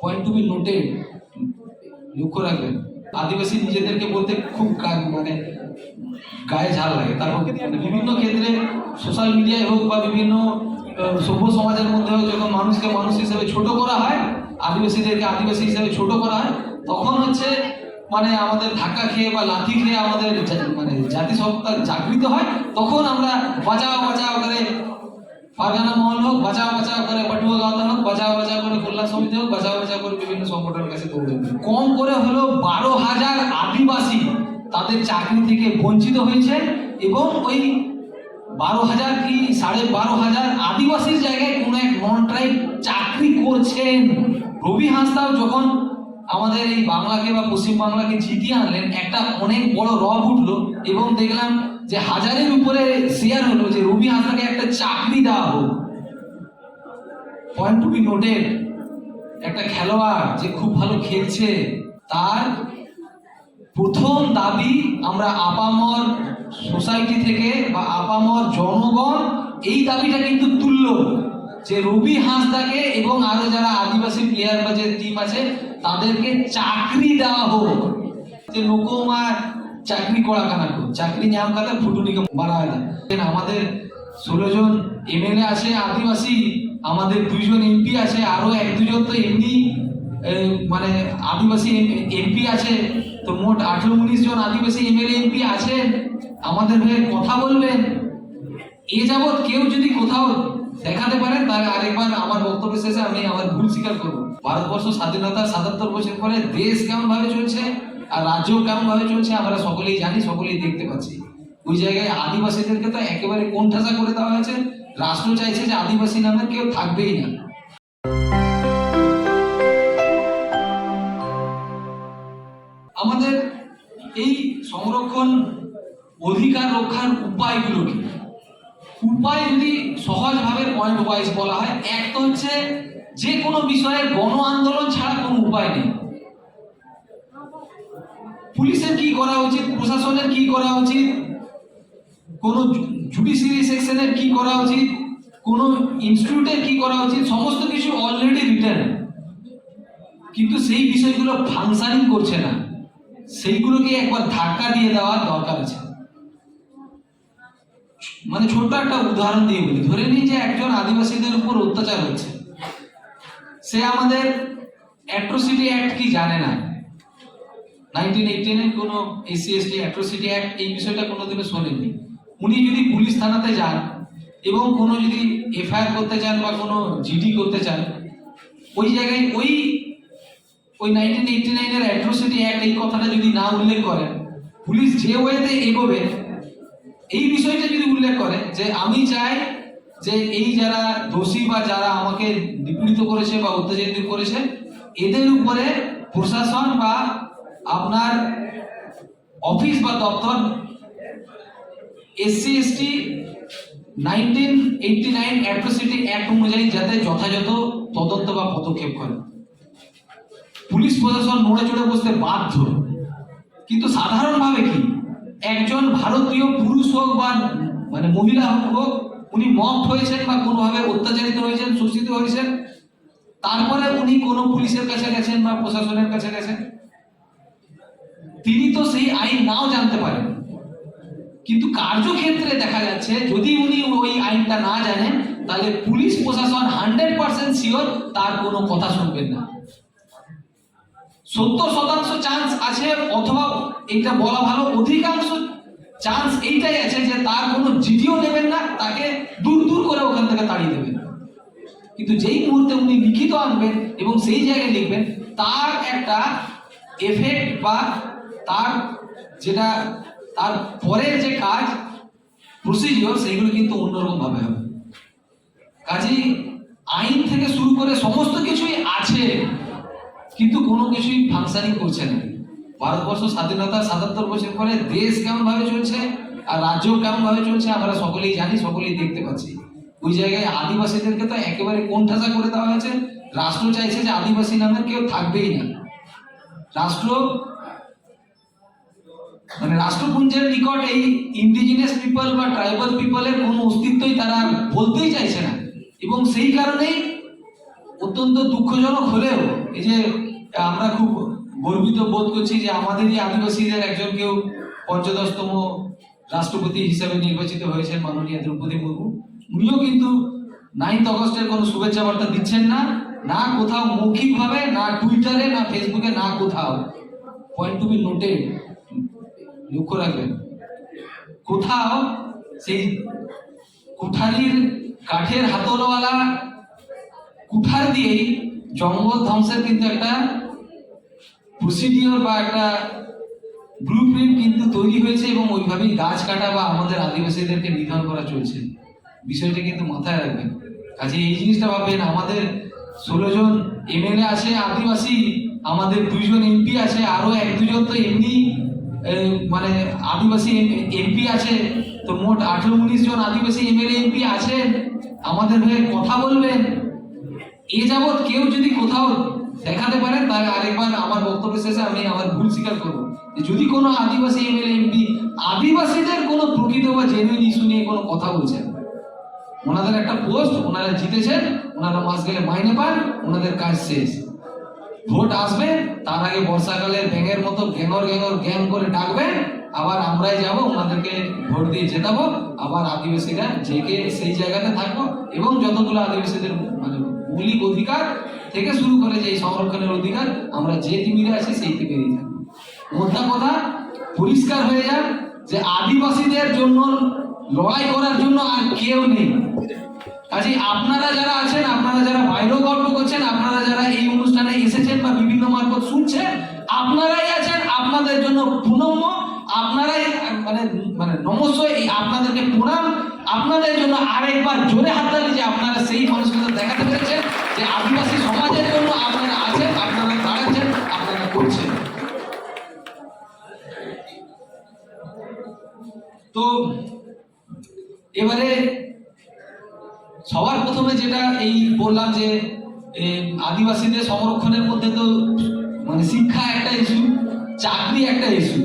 Point two be noted লক্ষ্য রাখবেন, আদিবাসী নিজেদেরকে বলতে খুব মানে গায়ে ঝাল লাগে। তারপর মানে বিভিন্ন ক্ষেত্রে সোশ্যাল মিডিয়ায় হোক বা বিভিন্ন সভ্য সমাজের মধ্যে হোক, যখন মানুষকে মানুষ হিসেবে ছোট করা হয়, আদিবাসীদেরকে আদিবাসী হিসেবে ছোট করা হয়, তখন হচ্ছে মানে আমাদের ধাক্কা খেয়ে বা লাথি খেয়ে আমাদের মানে জাতিসত্তা জাগৃত হয়, তখন আমরা বাঁচাও বাঁচাও করে পারগানা মহল হোক, বাঁচাও বাঁচাও করে পাটুয়া গাঁদা হোক বাঁচাও বাঁচাও করে কল্যাণ সমিতি হোক বাঁচাও বাঁচাও করে বিভিন্ন সংগঠনের কাছে দৌড়ে বেড়ায়। কম করে হলো বারো হাজার আদিবাসী তাদের চাকরি থেকে বঞ্চিত হয়েছে এবং ওই বারো হাজার কি সাড়ে বারো হাজার আদিবাসীর জায়গায় কোনো এক নন ট্রাইব চাকরি করছেন রবি হাঁসদাও যখন আমাদের এই বাংলাকে বা পশ্চিম বাংলাকে জিতিয়ে আনলেন, একটা অনেক বড় রব উঠল এবং দেখলাম যে হাজারের উপরে শেয়ার হলো যে রবি হাঁসদাকে একটা চাকরি দেওয়া হোক পয়েন্ট টু বি নোটেড একটা খেলোয়াড় যে খুব ভালো খেলছে, তার প্রথম দাবি আমরা আপামর সোসাইটি থেকে বা আপামর জনগণ, এই দাবিটা কিন্তু তুলল যে রবি হাঁসদাকে এবং আরও যারা আদিবাসী প্লেয়ার বা যে টিম আছে, তাদেরকে চাকরি দেওয়া হোক। যে লোকমা চাকরি করা কানা চাকরি নাম কাতে ফুটুনিকে মারা হয় না। আমাদের ষোলো জন এমএলএ আছে, আদিবাসী আমাদের দুইজন এমপি আছে, আরও এক দুজন তো এমনি মানে আদিবাসী এমপি আছে। তো মোট আঠেরো উনিশ জন আদিবাসী এমএলএ এমপি আছেন আমাদের হয়ে কথা বলবেন এ যাবৎ কেউ যদি কোথাও দেখাতে পারেন তাহলে আরেকবার আমার বক্তব্য শেষে আমি আমার ভুল স্বীকার করব। ভারতবর্ষ স্বাধীনতার সাতাত্তর বছর পরে দেশ কেমন ভাবে চলছে আর রাজ্য কেমন ভাবে চলছে, আমরা সকলেই জানি, সকলেই দেখতে পাচ্ছি। ওই জায়গায় আদিবাসীদেরকে তো একেবারে কোন কোণঠাসা করে দেওয়া হয়েছে। রাষ্ট্র চাইছে যে আদিবাসী নামের কেউ থাকবেই না। আমাদের এই সংরক্ষণ অধিকার রক্ষার উপায়গুলো কি উপায় যদি সহজভাবে পয়েন্ট ওয়াইজ বলা হয়, এক তো হচ্ছে যে কোনো বিষয়ে গণ আন্দোলন ছাড়া কোনো উপায় নেই। পুলিশের কি করা উচিত? প্রশাসনের কি করা উচিত? কোন জুডিশিয়ারি সেকশনের কি করা উচিত? কোন ইনস্টিটিউটের কি করা উচিত? সমস্ত কিছু অলরেডি রিটার্ন কিন্তু সেই বিষয়গুলো ফাংশনিং করছে না। সেইগুলোকে একবার ধাক্কা দিয়ে দেওয়ার দরকার আছে। মানে ছোট্ট একটা উদাহরণ দিয়ে বলি। ধরে নিই যে একজন আদিবাসীদের উপর অত্যাচার হচ্ছে। সে আমাদের অ্যাট্রোসিটি অ্যাক্ট কি জানে না? নাইনটিন এইটিনের কোনো এসসি এসটি অ্যাট্রোসিটি অ্যাক্ট এই বিষয়টা কোনোদিনও শোনেননি। উনি যদি পুলিশ থানাতে যান এবং কোনো যদি এফআইআর করতে চান বা কোনো জিডি করতে চান, ওই জায়গায় ওই ওই নাইনটিন এইটি নাইনের অ্যাট্রোসিটি অ্যাক্ট এই কথাটা যদি না উল্লেখ করেন, পুলিশ যে ওয়েতে এগোবে, এই বিষয়টা যদি উল্লেখ করে যে আমি চাই যে এই যারা দোষী বা যারা আমাকে নিপীড়িত করেছে বা অত্যাচারিত করেছে, এদের উপরে প্রশাসন বা আপনার অফিস বা দপ্তর SC ST nineteen eighty nine atrocity act অনুযায়ী যাতে যথাযথ তদন্ত বা পদক্ষেপ করে। পুলিশ প্রশাসন নড়ে চড়ে বসতে বাধ্য। কিন্তু সাধারণভাবে কি? একজন ভারতীয় পুরুষ হোক বা মানে মহিলা হোক উনি মত হয়েছেন বা কোনোভাবে অত্যাচারিত হয়েছেন, শোষিত হয়েছেন, তারপরে উনি কোনো পুলিশের কাছে গেছেন বা প্রশাসনের কাছে গেছেন, তিনি তো সেই আইন নাও জানতে পারেন। কিন্তু কার্যক্ষেত্রে দেখা যাচ্ছে, যদি উনি ওই আইনটা না জানেন, তাহলে পুলিশ প্রশাসন হান্ড্রেড পার্সেন্ট শিওর তার কোনো কথা শুনবেন না। সত্তর শতাংশ চান্স আছে, অথবা এটা বলা ভালো, অধিকাংশ চান্স এইটাই আছে যে তার কোনো জিডিও নেবেন না, তাকে দূর দূর করে ওখান থেকে তাড়িয়ে দেবেন। কিন্তু যেই মুহূর্তে উনি লিখিত আনবেন এবং সেই জায়গায় লিখবেন, তার একটা এফেক্ট বা তার যেটা তার পরের যে কাজ প্রসিডিওর সেগুলো কিন্তু অন্যরকম ভাবে হবে। কাজেই আইন থেকে শুরু করে সমস্ত কিছুই আছে, কিন্তু কোনো কিছুই ফাংশনিং করছে না। ভারতবর্ষ স্বাধীনতা সাতাত্তর বছর পরে দেশ কেমন ভাবে চলছে আর রাজ্য কেমন ভাবে চলছে, আমরা সকলেই জানি, সকলেই দেখতে পাচ্ছি। ওই জায়গায় আদিবাসীদেরকে তো একেবারে কোণঠাসা করে দেওয়া হয়েছে। রাষ্ট্র চাইছে যে আদিবাসী নামের কেউ থাকবেই না। রাষ্ট্র মানে রাষ্ট্রপুঞ্জের নিকট এই ইন্ডিজিনিয়াস পিপল বা ট্রাইবাল পিপলের কোনো অস্তিত্বই তারা বলতেই চাইছে না। এবং সেই কারণেই অত্যন্ত দুঃখজনক হলেও এই যে আমরা খুব গর্বিত বোধ করছি যে আমাদেরই আদিবাসীদের একজন কেউ পঞ্চদশতম রাষ্ট্রপতি হিসেবে নির্বাচিত হয়েছেন মাননীয় দ্রৌপদী মুর্মু। উনিও কিন্তু নাইন্থ অগস্টের কোনো শুভেচ্ছা বার্তা দিচ্ছেন না না কোথাও মৌখিকভাবে, না টুইটারে না ফেসবুকে না কোথাও। পয়েন্ট টু বি নোটেড লক্ষ্য রাখবেন। কোথাও সেই কুঠারির কাঠের হাতলওয়ালা কুঠার দিয়েই জঙ্গল ধ্বংসের কিন্তু একটা প্রসিডিওর বা একটা ব্লু কিন্তু তৈরি হয়েছে এবং ওইভাবেই গাছ কাটা বা আমাদের আদিবাসীদেরকে নিধন করা চলছে। বিষয়টা কিন্তু মাথায় রাখবেন। কাজে এই জিনিসটা ভাববেন, আমাদের ষোলো জন এমএলএ আছে, আদিবাসী, আমাদের দুইজন এমপি আছে আরও এক দুজন তো এমনি মানে আদিবাসী এমপি আছে, তো মোট আঠেরো উনিশ জন আদিবাসী এমএলএ এমপি আছেন আমাদের হয়ে কথা বলবেন এ যাবৎ কেউ যদি কোথাও দেখাতে পারেন তাহলে আরেকবার আমার বক্তব্য শেষে আমি আমার ভুল স্বীকার করব। যদি কোনো আদিবাসী এমএলএ এমপি, আদিবাসীদের কোনো প্রকৃত বা জেনুইন ইস্যু নিয়ে কোনো কথা বলছেন ওনাদের একটা পোস্ট ওনারা জিতেছেন, ওনারা মাস গেলে মাইনে পান, ওনাদের কাজ শেষ। ভোট আসবে, তার আগে বর্ষাকালে ব্যাঙের মতো গ্যাঙর গ্যাঙর গ্যাং করে ডাকবেন আবার আমরাই যাব, ওনাদেরকে ভোট দিয়ে জেতাবো, আবার আদিবাসীরা জেগে সেই জায়গাতে থাকব, এবং যতগুলো আদিবাসীদের মানে মৌলিক অধিকার থেকে শুরু করে যে সংরক্ষণের অধিকার, আমরা যে টিমিরে আছি সেই টিমিরেই থাকব। মোদ্দা কথা পরিষ্কার হয়ে যাক যে আদিবাসীদের জন্য লড়াই করার জন্য আর কেউ নেই। কাজে আপনারা যারা আছেন, আপনারা যারা বাইরেও গল্প করছেন, আপনারা যারা এই অনুষ্ঠানে এসেছেন বা বিভিন্ন মারফত শুনছেন, আপনারাই আছেন আপনাদের জন্য পুনম্য। আপনারাই মানে মানে নমস্য এই আপনাদেরকে প্রণাম। আপনাদের জন্য আরেকবার জোরে হাত হাততালি যে আপনারা সেই মানুষকে দেখাতে পেরেছেন, যে আদিবাসী সমাজের জন্য আপনারা আছেন, আপনারা দাঁড়াচ্ছেন, আপনারা করছেন। তো এবারে সবার প্রথমে যেটা এই বললাম যে আদিবাসীদের সংরক্ষণের মধ্যে তো মানে শিক্ষা একটা ইস্যু চাকরি একটা ইস্যু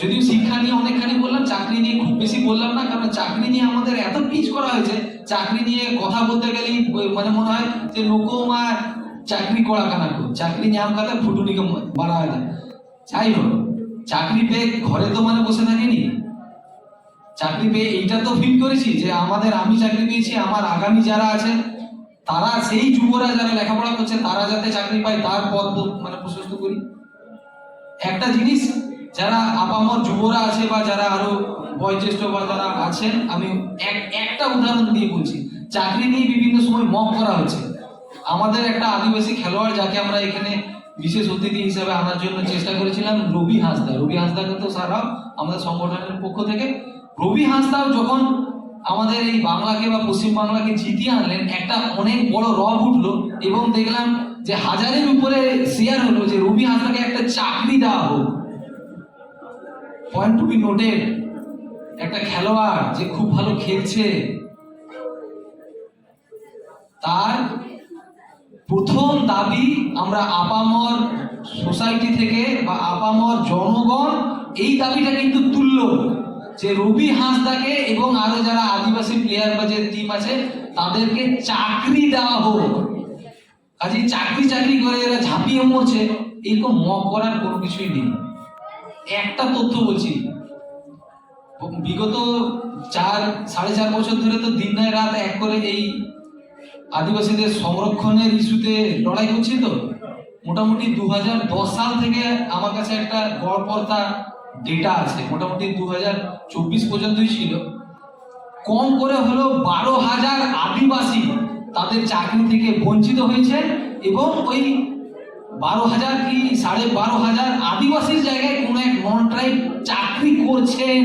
যদিও শিক্ষা নিয়ে অনেকখানি বললাম, চাকরি নিয়ে খুব বেশি বললাম না, কারণ চাকরি নিয়ে আমাদের এত পিচ করা হয়েছে, চাকরি নিয়ে কথা বলতে গেলেই মানে মনে হয় যে নৌকোমা চাকরি করা কানা চাকরি নিয়ে আমাকে ফুটুনিকে বাড়া হয় না। যাই হোক, চাকরি পেয়ে ঘরে তো মানে বসে থাকেনি। চাকরি পেয়ে এইটা তো ফিল করেছি যে আমাদের আমি চাকরি পেয়েছি, আমার আগামী যারা আছে, তারা সেই যুবরা যারা লেখাপড়া করছে, তারা যাতে চাকরি পায়, তার পথ মানে প্রশস্ত করি। একটা জিনিস, যারা আপামর যুবরা আছে বা যারা আরও বয়োজ্যেষ্ঠ বা যারা আছেন, আমি এক, একটা উদাহরণ দিয়ে বলছি। চাকরি নিয়ে বিভিন্ন সময় মক করা হচ্ছে। আমাদের একটা আদিবাসী খেলোয়াড় যাকে আমরা এখানে বিশেষ অতিথি হিসেবে আনার জন্য চেষ্টা করেছিলাম, রবি হাঁসদা। রবি হাঁসদাকে তো সারা আমাদের সংগঠনের পক্ষ থেকে রবি হাঁসদাও যখন আমাদের এই বাংলাকে বা পশ্চিম বাংলাকে জিতিয়ে আনলেন, একটা অনেক বড় রব উঠল এবং দেখলাম যে হাজারের উপরে শেয়ার হলো যে রবি হাঁসদাকে একটা চাকরি দেওয়া হোক। পয়েন্ট টু বি নোটেড একটা খেলোয়াড় যে খুব ভালো খেলছে, তার প্রথম দাবি আমরা আপামর সোসাইটি থেকে বা আপামর জনগণ, এই দাবিটা কিন্তু তুলল যে রুবি হাঁসদাকে এবং আরও যারা আদিবাসী প্লেয়ার বা যে টিম আছে, তাদেরকে চাকরি দেওয়া হোক। কাজে চাকরি চাকরি করে এরা ঝাঁপিয়ে মরছে এরকম মক করার কোনো কিছুই নেই। একটা তথ্য বলছি, বিগত চার, সাড়ে চার বছর ধরে তো দিন নয় রাত এক করে এই আদিবাসীদের সংরক্ষণের ইস্যুতে লড়াই করছি তো। মোটামুটি দু হাজার দশ সাল থেকে আমার কাছে একটা গড়পড়তা ডেটা আছে, মোটামুটি দু হাজার চব্বিশ পর্যন্তই ছিল। কম করে হলো বারো হাজার আদিবাসী তাদের চাকরি থেকে বঞ্চিত হয়েছে এবং ওই বারো হাজার কি, সাড়ে বারো হাজার আদিবাসীর জায়গায় কোনো এক নন ট্রাইব চাকরি করছেন।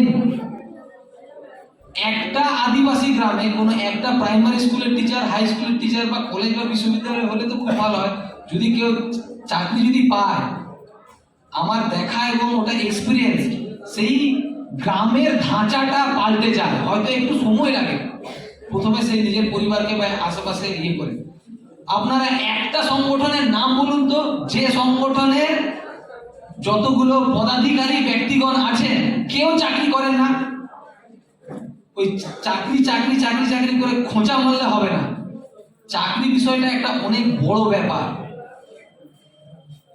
একটা আদিবাসী গ্রামে কোনো একটা প্রাইমারি স্কুলের টিচার হাই স্কুলের টিচার বা কলেজ বা বিশ্ববিদ্যালয় হলে তো খুব ভালো হয়। যদি কেউ চাকরি যদি পায় আমার দেখা এবং ওটা এক্সপিরিয়েন্স সেই গ্রামের ধাঁচাটা পাল্টে যায়। হয়তো একটু সময় লাগে। প্রথমে সেই নিজের পরিবারকে বা আশেপাশে ইয়ে করে। আপনারা একটা সংগঠনের নাম বলুন তো, যে সংগঠনের যতগুলো পদাধিকারী ব্যক্তিগণ আছেন, কেউ চাকরি করেন না। ওই চাকরি চাকরি চাকরি চাকরি করে খোঁচা মারলে হবে না। চাকরি বিষয়টা একটা অনেক বড় ব্যাপার।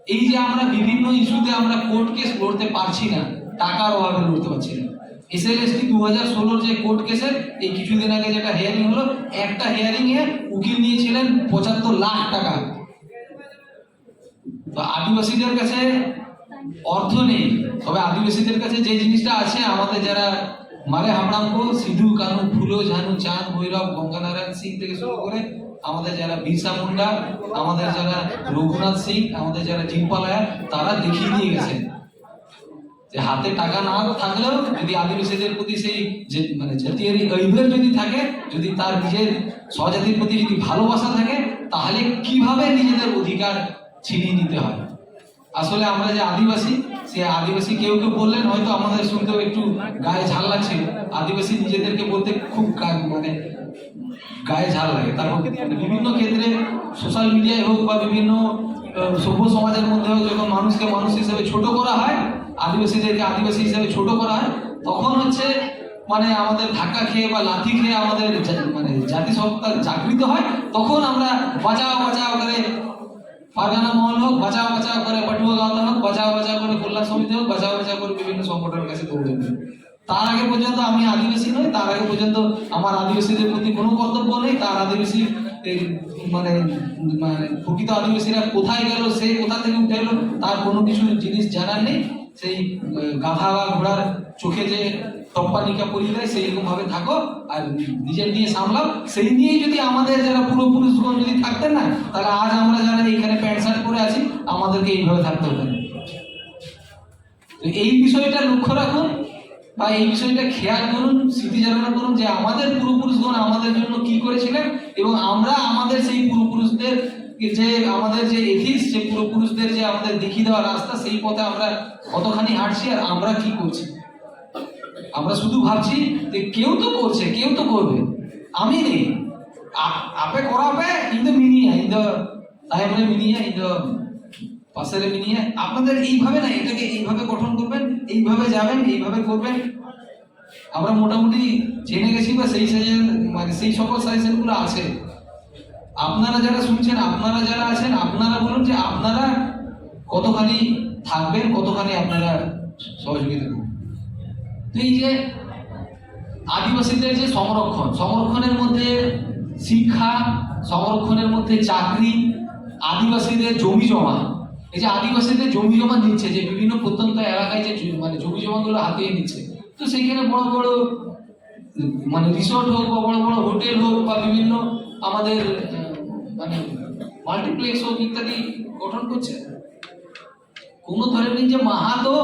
এই যে আমরা বিভিন্ন ইস্যুতে আমরা কোর্ট কেস লড়তে পারছি না, টাকার অভাবে লড়তে পারছি না। এসএলএসটি দু হাজার ষোলোর যে কোর্ট কেসের, এই কিছুদিন আগে যেটা হেয়ারিং হলো, একটা হিয়ারিং এ উকিল নিয়েছিলেন পঁচাত্তর লাখ টাকা। তো আদিবাসীদের কাছে অর্থ নেই। তবে আদিবাসীদের কাছে যে জিনিসটা আছে, আমাদের যারা মারে হাবড়াঙ্ক সিধু, কানু, ফুলো, ঝানু, চাঁদ, ভৈরব, গঙ্গানারায়ণ সিং থেকে শুরু করে আমাদের যারা বিরসা মুন্ডা, আমাদের যারা রঘুনাথ সিং, আমাদের যারা জিম্পালায়া তারা দেখিয়ে দিয়ে গেছেন। যে হাতে টাকা না থাকলেও যদি আদিবাসীদের প্রতি সেই যে মানে জাতীয় ঐভের যদি থাকে, যদি তার নিজের স্বজাতির প্রতি যদি ভালোবাসা থাকে, তাহলে কীভাবে নিজেদের অধিকার ছিনিয়ে নিতে হয়? আসলে আমরা যে আদিবাসী, সে আদিবাসী কেউ কেউ বললেন, হয়তো আমাদের শুনতেও একটু গায়ে ঝাল লাগছিল আদিবাসী নিজেদেরকে বলতে খুব মানে গায়ে ঝাল লাগে মানে বিভিন্ন ক্ষেত্রে সোশ্যাল মিডিয়ায় হোক বা বিভিন্ন সভ্য সমাজের মধ্যে হোক, যখন মানুষকে মানুষ হিসেবে ছোট করা হয়, আদিবাসীদেরকে আদিবাসী হিসেবে ছোট করা হয়, তখন হচ্ছে মানে আমাদের ধাক্কা খেয়ে বা লাথি খেয়ে আমাদের মানে জাতিসত্তা জাগৃত হয়, তখন আমরা বাঁচাও বাঁচাও করে ফারগানা মহল হোক, বাঁচাও বাঁচাও করে পাটুয়া গাঁদা হোক, বাঁচাও বাঁচাও করে কল্যাণ সমিতি হোক, বাঁচাও বাঁচাও করে বিভিন্ন সংগঠনের কাছে দৌড়ে। তার আগে পর্যন্ত আমি আদিবাসী নই, তার আগে পর্যন্ত আমার আদিবাসীদের প্রতি কোনো কর্তব্য নেই, তার আদিবাসী মানে মানে প্রকৃত আদিবাসীরা কোথায় গেল, সে কোথা থেকে উঠে এলো তার কোনো কিছু জিনিস জানার নেই। সেই গাধা বা ঘোড়ার চোখে যে টপ্পা নিকা পরিয়ে দেয়, সেই রকম ভাবে থাকো, আর নিজের নিয়ে সামলাও। সেই নিয়েই যদি আমাদের যারা পূর্বপুরুষগণ যদি থাকতেন না, তাহলে আজ আমরা যারা এইখানে প্যান্ট শার্ট পরে আছি, আমাদেরকে এইভাবে থাকতে হবে তো এই বিষয়টা লক্ষ্য রাখুন বা এই বিষয়টা খেয়াল করুন স্মৃতিচারণা করুন যে আমাদের পূর্বপুরুষগণ আমাদের জন্য কি করেছিলেন এবং আমরা আমাদের সেই পূর্বপুরুষদের যে আমাদের যে এথিক্স যে পূর্বপুরুষদের যে আমাদের দেখিয়ে দেওয়া রাস্তা, সেই পথে আমরা কতখানি হাঁটছি আর আমরা কি করছি? আমরা শুধু ভাবছি যে কেউ তো করছে, কেউ তো করবে। আমি নেই। আপে করাবে ইন মিনিয়া ইন দ্য তাইমরে মিনিয়া ইন দ্য পাশের মিনিয়া আপনাদের এইভাবে না, এটাকে এইভাবে গঠন করবেন, এইভাবে যাবেন, এইভাবে করবেন। আমরা মোটামুটি জেনে গেছি বা সেই সাজেশন মানে সেই সকল সাজেশনগুলো আছে। আপনারা যারা শুনছেন, আপনারা যারা আছেন, আপনারা বলুন যে আপনারা কতখানি থাকবেন, কতখানি আপনারা সহযোগিতা করবেন। তো এই যে আদিবাসীদের যে সংরক্ষণ, সংরক্ষণের মধ্যে শিক্ষা, সংরক্ষণের মধ্যে চাকরি, আদিবাসীদের জমি জমা এই যে আদিবাসীদের জমি জমা নিচ্ছে যে বিভিন্ন প্রত্যন্ত এলাকায় যে মানে জমি জমাগুলো হাতিয়ে নিচ্ছে, তো সেইখানে বড় বড় মানে রিসোর্ট হোক বা বড় বড় হোটেল হোক বা বিভিন্ন আমাদের মানে মাল্টিপ্লেক্স হোক ইত্যাদি গঠন করছে কোনো ধরে নিন যে মাহাতো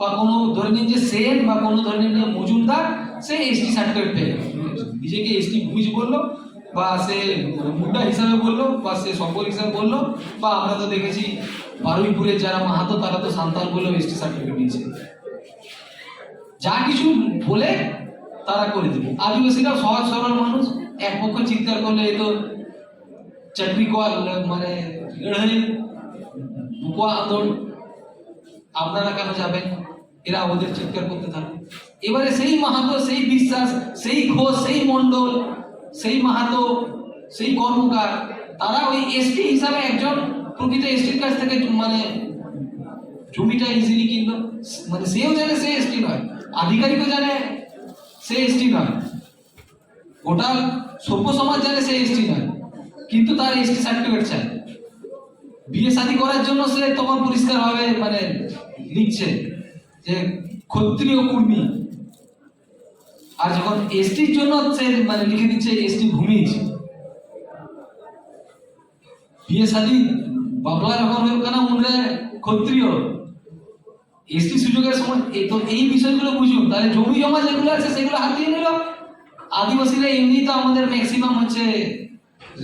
বা কোনো ধরে নিন যে সেন বা কোনো ধরে নিন যে মজুমদার, সে এসটি সার্টিফিকেট পেয়ে। নিজেকে এসটি ভুজ বলল বা সে মুন্ডা হিসাবে বলল, বা সে সম্পর্ক হিসাবে বলল, বা আমরা তো দেখেছি বারুইপুরের যারা মাহাতো, তারা তো সান্তাল বলেও এসটি সার্টিফিকেট নিয়েছে। যা কিছু বলে তারা করে দিবে। আদিবাসীরা সহজ সরল মানুষ, এক পক্ষ চিৎকার করলে তো চাকরি মানে আপনারা কেন যাবেন? এরা ওদের চিৎকার করতে থাকবে। এবারে সেই মাহাতো, সেই বিশ্বাস, সেই ঘোষ সেই মণ্ডল সেই মাহাতো, সেই কর্মকার, তারা ওই এসটি হিসাবে একজন প্রকৃত এসটির কাছ থেকে মানে জমিটা ইজিলি কিনলো। মানে সেও জানে সে এসটি নয়, আধিকারিকও জানে সে এসটি নয়। গোটা সভ্য সমাজ জানে সে এসটি নয়, কিন্তু তার এসটি সার্টিফিকেট চাই। বিয়ে শাদী করার জন্য সে তখন পরিষ্কার ভাবে মানে লিখছে যে ক্ষত্রিয় কর্মী। আর যখন এসটির জন্য সে মানে লিখে দিচ্ছে এসটি ভূমিজ, বিয়ে শাদী, বাবলা যখন হয়ে কেন মনে ক্ষত্রিয় এসটি সুযোগের সময় তো এই বিষয়গুলো বুঝুন, তাহলে জমি জমা যেগুলো আছে সেগুলো হাতিয়ে নিল। আদিবাসীরা এমনি তো আমাদের ম্যাক্সিমাম হচ্ছে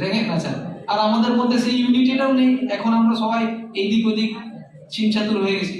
রেঙে কাঁচা, আর আমাদের মধ্যে সেই ইউনিটিটাও নেই, এখন আমরা সবাই এইদিক ওদিক চিনচাতুর হয়ে গেছি।